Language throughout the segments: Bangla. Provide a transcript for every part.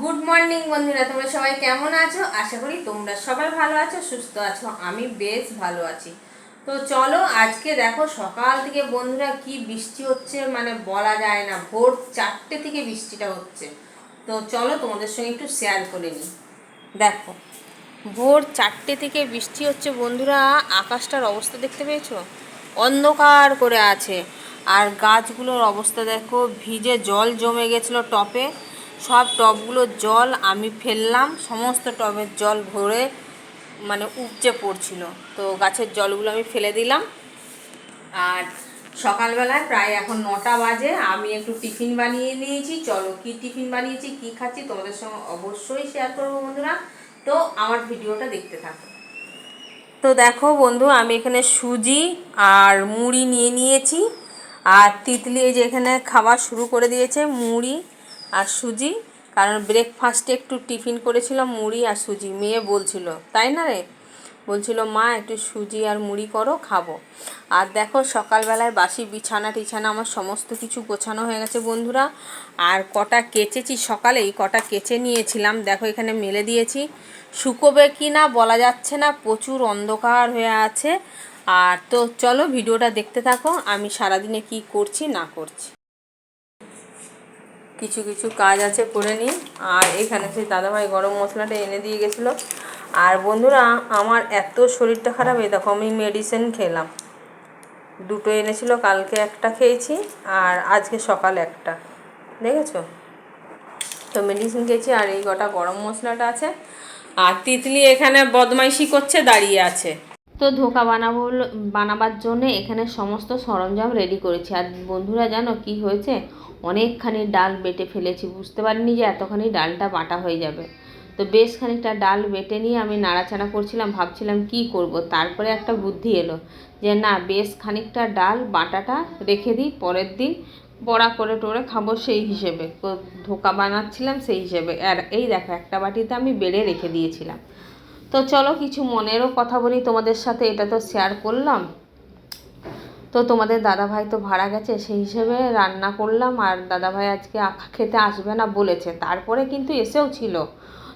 গুড মর্নিং বন্ধুরা, তোমরা সবাই কেমন আছো? আশা করি তোমরা সবাই ভালো আছো, সুস্থ আছো, আমি বেশ ভালো আছি। তো চলো, আজকে দেখো, সকাল থেকে বন্ধুরা কি বৃষ্টি হচ্ছে মানে বলা যায় না, ভোর চারটে থেকে বৃষ্টিটা হচ্ছে। তো চলো, তোমাদের সঙ্গে একটু শেয়ার করে নিই। দেখো, ভোর চারটে থেকে বৃষ্টি হচ্ছে, বন্ধুরা, আকাশটার অবস্থা দেখতে পেয়েছ? অন্ধকার করে আছে। আর গাছগুলোর অবস্থা দেখো, ভিজে জল জমে গেছিল টপে। সব টবগুলোর জল আমি ফেললাম, সমস্ত টবের জল ভরে মানে উপচে পড়ছিল। তো গাছের জলগুলো আমি ফেলে দিলাম। আর সকালবেলায় প্রায় এখন নটা বাজে, আমি একটু টিফিন বানিয়ে নিয়েছি। চলো, কি টিফিন বানিয়েছি, কি খাচ্ছি তোমাদের সঙ্গে অবশ্যই শেয়ার করব বন্ধুরা। তো আমার ভিডিওটা দেখতে থাকো। তো দেখো বন্ধু, আমি এখানে সুজি আর মুড়ি নিয়ে নিয়েছি। আর তিতলি এই যে এখানে খাওয়া শুরু করে দিয়েছে, মুড়ি। আর সুজি, কারণ ব্রেকফাস্টে একটু টিফিন করেছিলাম মুড়ি আর সুজি। মেয়ে বলছিল, তাই না রে? বলছিল, মা, একটু সুজি আর মুড়ি করো, খাব। আর দেখো, সকালবেলায় বাসি, বিছানা টিছানা, আমার সমস্ত কিছু গোছানো হয়ে গেছে বন্ধুরা। আর কটা কেচেছি, সকালেই কটা কেচে নিয়েছিলাম। দেখো, এখানে মেলে দিয়েছি। শুকোবে কি না বলা যাচ্ছে না, প্রচুর অন্ধকার হয়ে আছে। আর তো চলো, ভিডিওটা দেখতে থাকো, আমি সারাদিনে কি করছি, না করছি। কিছু কিছু কাজ আছে করে নিই। আর এখানে সেই দাদাভাই গরম মশলাটা এনে দিয়ে গেছিল। আর বন্ধুরা, আমার এত শরীরটা খারাপ, এই দেখো আমি মেডিসিন খেলাম। দুটো এনেছিল, কালকে একটা খেয়েছি আর আজকে সকালে একটা। দেখেছ? তো মেডিসিন খেয়েছি আর এই গোটা গরম মশলাটা আছে। আর তিতলি এখানে বদমাইশি করছে, দাঁড়িয়ে আছে। তো ধোকা বানাবো, বানাবার জন্য এখানে সমস্ত সরঞ্জাম রেডি করেছি। আর বন্ধুরা জানো কি হয়েছে? অনেকখানি ডাল বেটে ফেলেছি। বুঝতে পারিনি যে এতখানি ডালটা বাটা হয়ে যাবে। তো বেশ খানিকটা ডাল বেটে নিয়ে আমি নাড়াচাড়া করছিলাম, ভাবছিলাম কি করব। তারপরে একটা বুদ্ধি এলো যে, না, বেশ খানিকটা ডাল বাটাটা রেখে দিই, পরের দিন বড়া করে টোরে খাব সেই হিসেবে। ধোকা বানাচ্ছিলাম সেই হিসেবে। আর এই দেখো, একটা বাটিতে আমি বেড়ে রেখে দিয়েছিলাম। তো চলো, কিছু মনেরও কথা বলি তোমাদের সাথে, এটা তো শেয়ার করলাম। তো তোমাদের দাদাভাই তো ভাড়া গেছে, সেই হিসেবে রান্না করলাম আর দাদাভাই আজকে খেতে আসবে না বলেছে। তারপরে কিন্তু এসেও ছিল।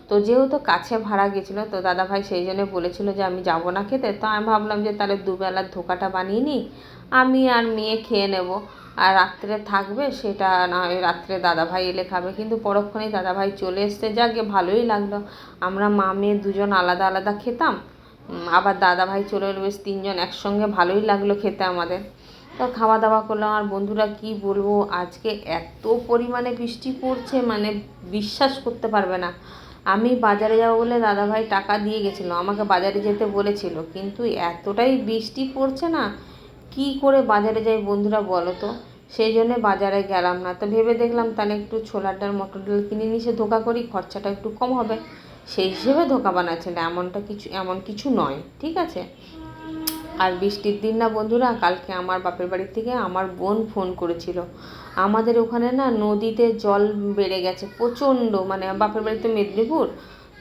তো যেহেতু কাছে ভাড়া গেছিল, তো দাদাভাই সেই জন্য বলেছিল যে আমি যাব না খেতে। তো আমি ভাবলাম যে তাহলে দুবেলার ধোকাটা বানিয়ে নিই, আমি আর মেয়ে খেয়ে নেব। আর রাত্রে থাকবে সেটা না হয় রাত্রে দাদাভাই এলে খাবে। কিন্তু পরক্ষণেই দাদাভাই চলে এসছে, যাকে ভালোই লাগল। আমরা মা মেয়ে দুজন আলাদা আলাদা খেতাম। আবার দাদাভাই চলে এলো, বেশ তিনজন একসঙ্গে ভালোই লাগল খেতে আমাদের। তো খাওয়া দাওয়া করলাম, আর বন্ধুরা কি বলব, আজকে এত পরিমাণে বৃষ্টি পড়ছে মানে বিশ্বাস করতে পারবে না। আমি বাজারে যাব বলে দাদাভাই টাকা দিয়ে গেছিল, আমাকে বাজারে যেতে বলেছিল, কিন্তু এতটাই বৃষ্টি পড়ছে না, কি করে বাজারে যাই বন্ধুরা বলো তো? সেই জন্যে বাজারে গেলাম না। তো ভেবে দেখলাম তাহলে একটু ছোলার ডাল, মটর ডাল কিনে নিয়ে ধোকা করি খরচাটা একটু কম হবে। সেই হিসেবে ধোকা বানাচ্ছে না এমনটা কিছু, এমন কিছু নয়, ঠিক আছে? আর বৃষ্টির দিন না বন্ধুরা, কালকে আমার বাপের বাড়ির থেকে আমার বোন ফোন করেছিল। আমাদের ওখানে না নদীতে জল বেড়ে গেছে প্রচণ্ড মানে বাপের বাড়িতে মেদিনীপুর,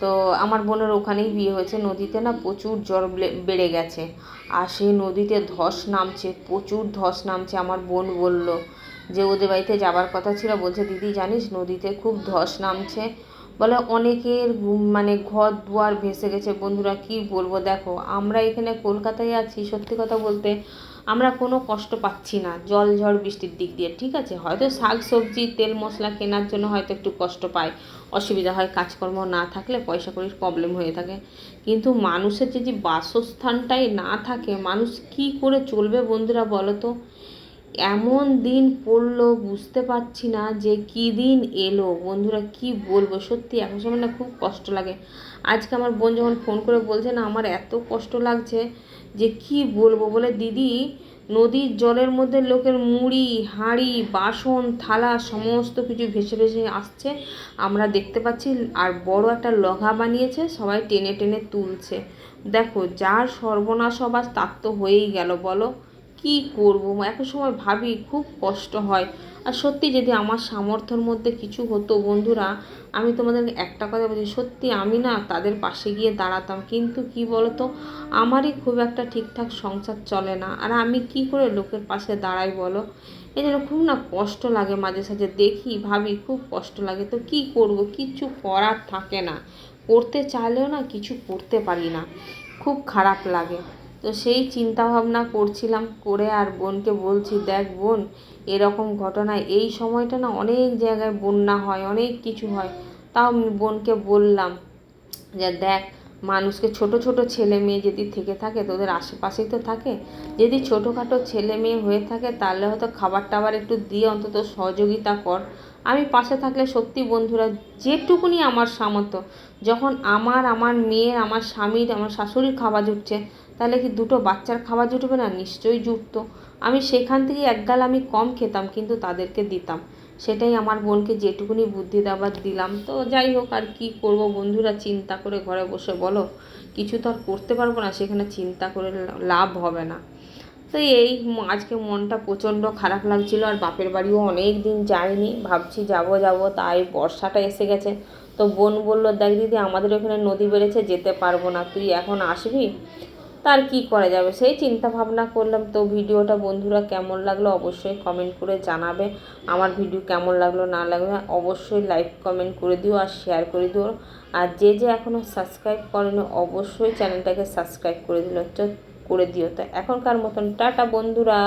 তো আমার বোনের ওখানেই বিয়ে হয়েছে, নদীতে না প্রচুর জল বেড়ে গেছে। আর সেই নদীতে ধস নামছে, প্রচুর ধস নামছে, আমার বোন বলল যে, ওদের বাড়িতে যাবার কথা ছিল, বলছে, দিদি, জানিস নদীতে খুব ধস নামছে বলে অনেকের মানে ঘর দুয়ার ভেসে গেছে। বন্ধুরা, কি বলব? দেখো, আমরা এখানে কলকাতায় আছি, সত্যি কথা বলতে আমরা কোনো কষ্ট পাচ্ছি না, জল ঝড় বৃষ্টির দিক দিয়ে, ঠিক আছে? হয়তো শাক সবজি, তেল মশলা কেনার জন্য হয়তো একটু কষ্ট পায়, অসুবিধা হয়, কাজকর্ম না থাকলে পয়সা কড়ির প্রবলেম হয়ে থাকে। কিন্তু মানুষের যদি বাসস্থানটাই না থাকে, মানুষ কি করে চলবে বন্ধুরা বলো তো? এমন দিন পড়ল বুঝতে পারছি না যে কী দিন এলো। বন্ধুরা, কি বলব? সত্যি এখন সময় না খুব কষ্ট লাগে। আজকে আমার বোন যখন ফোন করে বলছে না, আমার এত কষ্ট লাগছে যে কি বলব? বলে, দিদি, নদীর জলের মধ্যে লোকের মুড়ি, হাঁড়ি, বাসন, থালা সমস্ত কিছু ভেসে ভেসে আসছে। আমরা দেখতে পাচ্ছি, আর বড় একটা লগা বানিয়েছে, সবাই টেনে টেনে তুলছে। দেখো, যার সর্বনাশ হবার তার তো হয়েই গেল, বলো? কি করব? এক সময় ভাবি, খুব কষ্ট হয়। আর সত্যি যদি আমার সামর্থ্যর মধ্যে কিছু হতো, বন্ধুরা, আমি তোমাদের একটা কথা বলছি, সত্যি আমি না তাদের পাশে গিয়ে দাঁড়াতাম, কিন্তু কি বলতো, আমারই খুব একটা ঠিকঠাক সংসার চলে না। আর আমি কি করে লোকের পাশে দাঁড়াই বলো? এই জন্য খুব না কষ্ট লাগে মাঝে সাঝে, দেখি, ভাবি, খুব কষ্ট লাগে। তো কি করব? কিচ্ছু করার থাকে না। করতে চাইলেও না কিছু করতে পারি না। খুব খারাপ লাগে। তো সেই চিন্তা ভাবনা করছিলাম করে আর বোনকে বলছি, দেখ বোন, এরকম ঘটনা, এই সময়টা না অনেক জায়গায় বন্যা হয়, অনেক কিছু হয়। তাও বোনকে বললাম যে, দেখ, মানুষকে ছোট ছোট ছেলে মেয়ে যদি থেকে থাকে, তোদের আশেপাশেই তো থাকে, যদি ছোটোখাটো ছেলে মেয়ে হয়ে থাকে, তাহলে হয়তো খাবার টাবার একটু দিয়ে অন্তত সহযোগিতা কর। আমি পাশে থাকলে সত্যি বন্ধুরা, যেটুকুনি আমার সামর্থ্য, যখন আমার আমার মেয়ের, আমার স্বামীর, আমার শাশুড়ির খাবার জুটছে তাহলে কি দুটো বাচ্চার খাবার জুটবে না? নিশ্চয়ই জুটতো। আমি সেখান থেকে একগাল আমি কম খেতাম, কিন্তু তাদেরকে দিতাম। সেটাই আমার বোনকে যেটুকুনি বুদ্ধি দেওয়ার দিলাম। তো যাই হোক, আর কি করব বন্ধুরা, চিন্তা করে ঘরে বসে বলো। কিছু তো আর করতে পারব না, সেখানে চিন্তা করে লাভ হবে না। তো এই আজকে মনটা প্রচণ্ড খারাপ লাগছিল, আর বাপের বাড়িও অনেক দিন যায়নি। ভাবছি যাব যাব, তাই বর্ষাটা এসে গেছে। তো বোন বলল, দেখ দিদি, আমাদের ওখানে নদী বেড়েছে, যেতে পারব না। তুই এখন আসবি? তার কি করা যাবে? সেই চিন্তা ভাবনা করলাম। তো ভিডিওটা বন্ধুরা কেমন লাগল অবশ্যই কমেন্ট করে জানাবে। আমার ভিডিও কেমন লাগল, না লাগল, অবশ্যই লাইক কমেন্ট করে দিও আর শেয়ার করে দিও। আর যে যে এখনও সাবস্ক্রাইব করেনি, অবশ্যই চ্যানেলটাকে সাবস্ক্রাইব করে দিল করে দিও। তো এখনকার মতন টাটা বন্ধুরা।